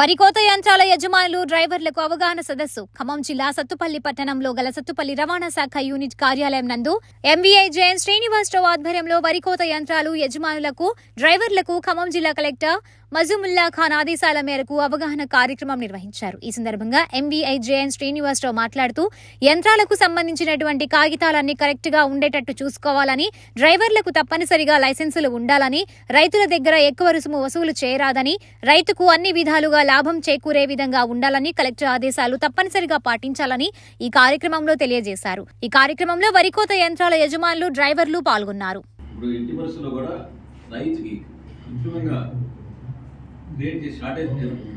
వరి కోత యంత్రాల యజమానులు డ్రైవర్లకు అవగాహన సదస్సు. ఖమ్మం జిల్లా సత్తుపల్లి పట్టణంలో గల సత్తుపల్లి రవాణా శాఖ యూనిట్ కార్యాలయం నందు ఎంవీఐ జయన్ శ్రీనివాసరావు ఆధ్వర్యంలో వరి కోత యంత్రాలు యజమానులకు డ్రైవర్లకు ఖమ్మం జిల్లా కలెక్టర్ మజుముల్లా ఖాన్ ఆదేశాల మేరకు అవగాహన కార్యక్రమం నిర్వహించారు. ఈ సందర్భంగా ఎంవీఐ జేఎన్ శ్రీనివాసరావు మాట్లాడుతూ యంత్రాలకు సంబంధించినటువంటి కాగితాలన్నీ కరెక్ట్గా ఉండేటట్టు చూసుకోవాలని డ్రైవర్లకు తప్పనిసరిగా లైసెన్సులు ఉండాలని రైతుల దగ్గర ఎక్కువ రుసుము వసూలు చేయరాదని రైతుకు అన్ని విధాలుగా లాభం చేకూరే విధంగా ఉండాలని కలెక్టర్ ఆదేశాలు తప్పనిసరిగా పాటించాలని ఈ కార్యక్రమంలో తెలియజేశారు. ఈ కార్యక్రమంలో వరికోత యంత్రాల యజమానులు డ్రైవర్లు పాల్గొన్నారు. ఇప్పుడు ఎట్టి పరిస్థితుల్లో కూడా రైతుకి ముఖ్యంగా లేట్ చేసి షార్టేజ్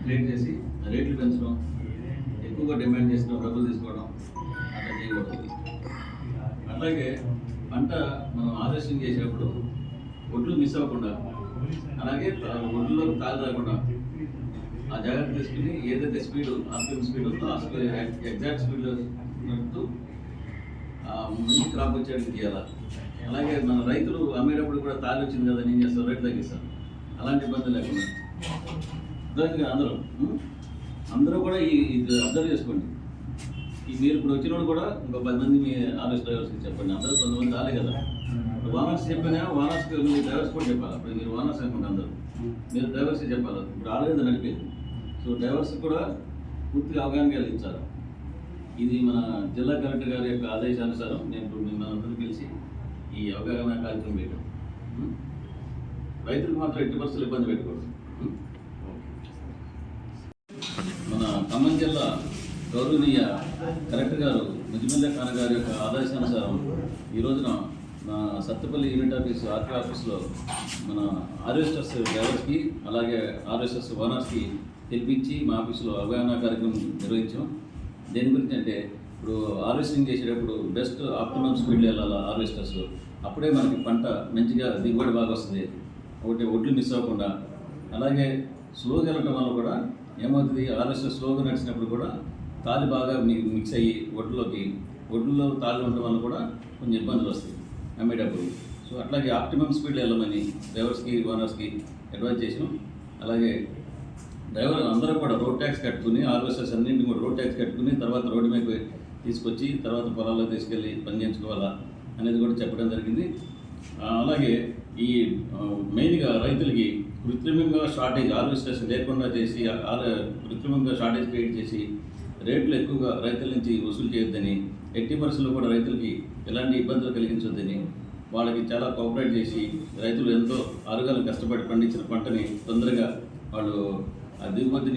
లేట్ చేసి రేట్లు పెంచడం ఎక్కువగా డిమాండ్ చేసిన డబ్బులు తీసుకోవడం అట్లా చేయకూడదు. అట్లాగే పంట మనం ఆదర్శం చేసేటప్పుడు ఒడ్లు మిస్ అవ్వకుండా అలాగే ఒడ్లలో తాగి రాకుండా ఆ జాగ్రత్త తీసుకుని ఏదైతే స్పీడ్ ఆస్పిన్ స్పీడ్ ఉందో ఆ స్పీడ్ ఎగ్జాక్ట్ స్పీడ్లో మంచి క్రాప్ వచ్చేటికి చేయాలి. అలాగే మన రైతులు అమ్మేటప్పుడు కూడా తాళి వచ్చింది కదా నేను చేస్తాను రేట్ తగ్గిస్తాను అలాంటి ఇబ్బంది లేకుండా. అర్థమైంది అందరూ అందరూ కూడా ఈ ఇది అబ్జర్వ్ చేసుకోండి. ఈ మీరు ఇప్పుడు వచ్చిన కూడా ఇంకో పది మంది మీ ఆలోచన డ్రైవర్స్కి చెప్పండి. అందరూ కొంతమంది రాలే కదా. వానర్స్ చెప్పినా వానర్స్ మీ డ్రైవర్స్ కూడా చెప్పాలి. అప్పుడు మీరు వానర్స్ అనుకుంటే అందరూ. మీరు డ్రైవర్స్కి చెప్పాలి. ఇప్పుడు ఆల్రెడీ నడిపేది సో డ్రైవర్స్కి కూడా పూర్తిగా అవగాహన కలిగించాలి ఇది మన జిల్లా కలెక్టర్ గారి యొక్క ఆదేశానుసారం నేను ఇప్పుడు మిమ్మల్ని అందరూ కలిసి ఈ అవగాహన కార్యక్రమం పెట్టాం రైతులకు మాత్రం ఎట్టి పరిస్థితులు ఇబ్బంది పెట్టుకోవచ్చు మన ఖమ్మం జిల్లా గౌరవనీయ కలెక్టర్ గారు ముజిమిల్లా ఖాన్ గారి యొక్క ఆదేశానుసారం ఈ రోజున నా సత్తపల్లి యూనిట్ ఆఫీస్ ఆర్టీ ఆఫీస్లో మన ఆర్ఎస్ఎస్ డ్రైవర్స్కి అలాగే ఆర్ఎస్ఎస్ ఓనర్స్కి తెలిపించి మా ఆఫీసులో అవగాహన కార్యక్రమం నిర్వహించాం. దేని గురించి అంటే ఇప్పుడు హార్వెస్టింగ్ చేసేటప్పుడు బెస్ట్ ఆప్టిమం స్పీడ్లో వెళ్ళాలి హార్వెస్టర్స్? అప్పుడే మనకి పంట మంచిగా దిగుబడి బాగా వస్తుంది. ఒకటి ఒడ్లు మిస్ అవ్వకుండా అలాగే స్లోగా వెళ్ళటం వల్ల కూడా ఏమవుతుంది? హార్వెస్టర్ స్లోగా నడిచినప్పుడు కూడా తాలి బాగా మిక్స్ అయ్యి ఒడ్లోకి ఒడ్లో తాళి ఉండటం వల్ల కూడా కొంచెం ఇబ్బందులు వస్తాయి అమ్మేటప్పుడు. సో అట్లాగే ఆప్టిమమ్ స్పీడ్లో వెళ్ళమని డ్రైవర్స్కి ఓనర్స్కి అడ్వైజ్ చేసాం అలాగే డ్రైవర్ అందరూ కూడా రోడ్ ట్యాక్స్ కట్టుకుని ఆర్ఎస్ఎస్ అన్నింటిని కూడా రోడ్ ట్యాక్స్ కట్టుకుని తర్వాత రోడ్డు మీద తీసుకొచ్చి తర్వాత పొలాల్లో తీసుకెళ్ళి పని చేయించుకోవాలా అనేది కూడా చెప్పడం జరిగింది. అలాగే ఈ మెయిన్గా రైతులకి కృత్రిమంగా షార్టేజ్ హార్వెస్టర్స్ లేకుండా చేసి కృత్రిమంగా షార్టేజ్ క్రియేట్ చేసి రేట్లు ఎక్కువగా రైతుల నుంచి వసూలు చేయొద్దని ఎట్టి పరిస్థితుల్లో కూడా రైతులకి ఎలాంటి ఇబ్బందులు కలిగించొద్దని వాళ్ళకి చాలా కోఆపరేట్ చేసి రైతులు ఎంతో అరుగాలు కష్టపడి పండించిన పంటని తొందరగా వాళ్ళు ఆ దిగుమతిని